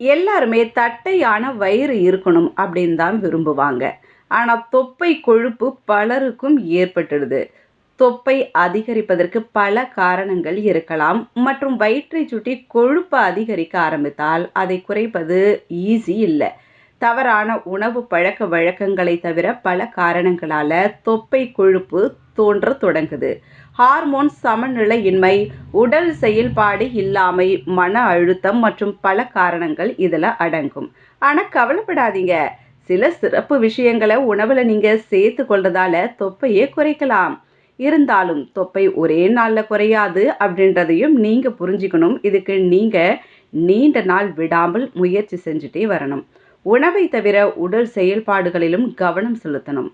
எல்லாருமே தட்டையான வயிறு இருக்கணும் அப்படின்னு தான் விரும்புவாங்க. ஆனால் தொப்பை கொழுப்பு பலருக்கும் ஏற்பட்டுடுது. தொப்பை அதிகரிப்பதற்கு பல காரணங்கள் இருக்கலாம். மற்றும் வயிற்றை சுற்றி கொழுப்பு அதிகரிக்க ஆரம்பித்தால் அதை குறைப்பது ஈஸி இல்லை. தவறான உணவு பழக்க வழக்கங்களை தவிர பல காரணங்களால தொப்பை கொழுப்பு தோன்ற தொடங்குது. ஹார்மோன் சமநிலையின்மை உடல் செயல்பாடு இல்லாமை மன அழுத்தம் மற்றும் பல காரணங்கள் இதில் அடங்கும். ஆனால் கவலைப்படாதீங்க. சில சிறப்பு விஷயங்களை உணவில் நீங்கள் சேர்த்து கொள்றதால தொப்பையே குறைக்கலாம். இருந்தாலும் தொப்பை ஒரே நாளில் குறையாது அப்படின்றதையும் நீங்கள் புரிஞ்சுக்கணும். இதுக்கு நீங்கள் நீண்ட நாள் விடாமல் முயற்சி செஞ்சுட்டே வரணும். உணவை தவிர உடல் செயல்பாடுகளிலும் கவனம் செலுத்தணும்.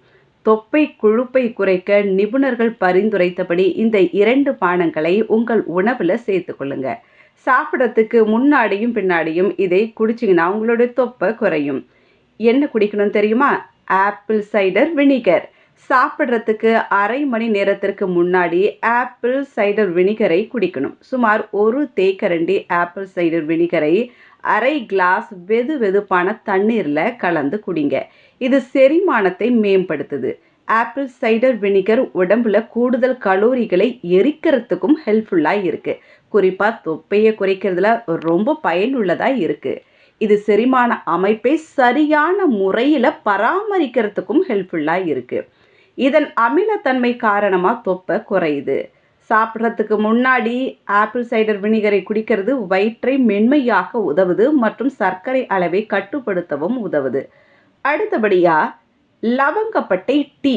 தொப்பை கொழுப்பை குறைக்க நிபுணர்கள் பரிந்துரைத்தபடி இந்த இரண்டு பானங்களை உங்கள் உணவில் சேர்த்துக்கொள்ளுங்க சாப்பிட்றதுக்கு முன்னாடியும் பின்னாடியும் இதை குடிச்சிங்கன்னா உங்களுடைய தொப்பை குறையும். என்ன குடிக்கணும் தெரியுமா? Apple cider vinegar. சாப்பிட்றதுக்கு அரை மணி நேரத்திற்கு முன்னாடி ஆப்பிள் சைடர் வினிகரை குடிக்கணும். சுமார் ஒரு தேக்கரண்டி ஆப்பிள் சைடர் வினிகரை அரை கிளாஸ் வெது வெதுப்பான தண்ணீரில் கலந்து குடிங்க. இது செரிமானத்தை மேம்படுத்துது. ஆப்பிள் சைடர் வினிகர் உடம்புல கூடுதல் கலோரிகளை எரிக்கிறதுக்கும் ஹெல்ப்ஃபுல்லாக இருக்குது குறிப்பாக தொப்பையை குறைக்கிறதுல ரொம்ப பயனுள்ளதாக இருக்குது இது செரிமான அமைப்பை சரியான முறையில் பராமரிக்கிறதுக்கும் ஹெல்ப்ஃபுல்லாக இருக்குது இதன் அமிலத்தன்மை காரணமாக தொப்பை குறையுது. சாப்பிட்றதுக்கு முன்னாடி ஆப்பிள் சைடர் வினிகரை குடிக்கிறது வயிற்றை மென்மையாக்க உதவுது மற்றும் சர்க்கரை அளவை கட்டுப்படுத்தவும் உதவுது. அடுத்தபடியாக லவங்கப்பட்டை டீ.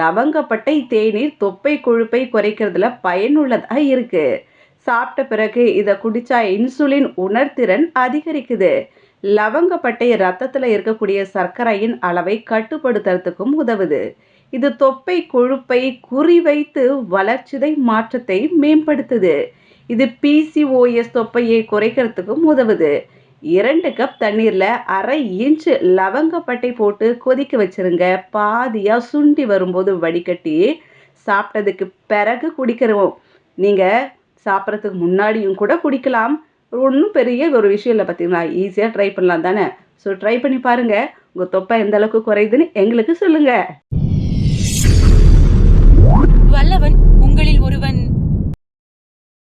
லவங்கப்பட்டை தேநீர் தொப்பை கொழுப்பை குறைக்கிறதுல பயனுள்ளதாக இருக்குது சாப்பிட்ட பிறகு இதை குடித்தா இன்சுலின் உணர்திறன் அதிகரிக்குது. லவங்கப்பட்டை ரத்தத்தில் இருக்கக்கூடிய சர்க்கரையின் அளவை கட்டுப்படுத்துறதுக்கும் உதவுது. இது தொப்பை கொழுப்பை குறிவைத்து வளர்ச்சிதை மாற்றத்தை மேம்படுத்துது. இது பிசிஓஎஸ் தொப்பையை குறைக்கிறதுக்கும் உதவுது. இரண்டு கப் தண்ணீரில் அரை இன்ச்சு லவங்கப்பட்டை போட்டு கொதிக்க வச்சிருங்க. பாதியாக சுண்டி வரும்போது வடிகட்டி சாப்பிட்டதுக்கு பிறகு குடிக்கிறோம். நீங்கள் சாப்பிட்றதுக்கு முன்னாடியும் கூட குடிக்கலாம். ஒன்றும் பெரிய ஒரு விஷயம் இல்லை பார்த்தீங்களா ஈஸியாக ட்ரை பண்ணலாம் தானே? ஸோ ட்ரை பண்ணி பாருங்கள் உங்கள் தொப்பை எந்த அளவுக்கு குறையுதுன்னு எங்களுக்கு சொல்லுங்கள்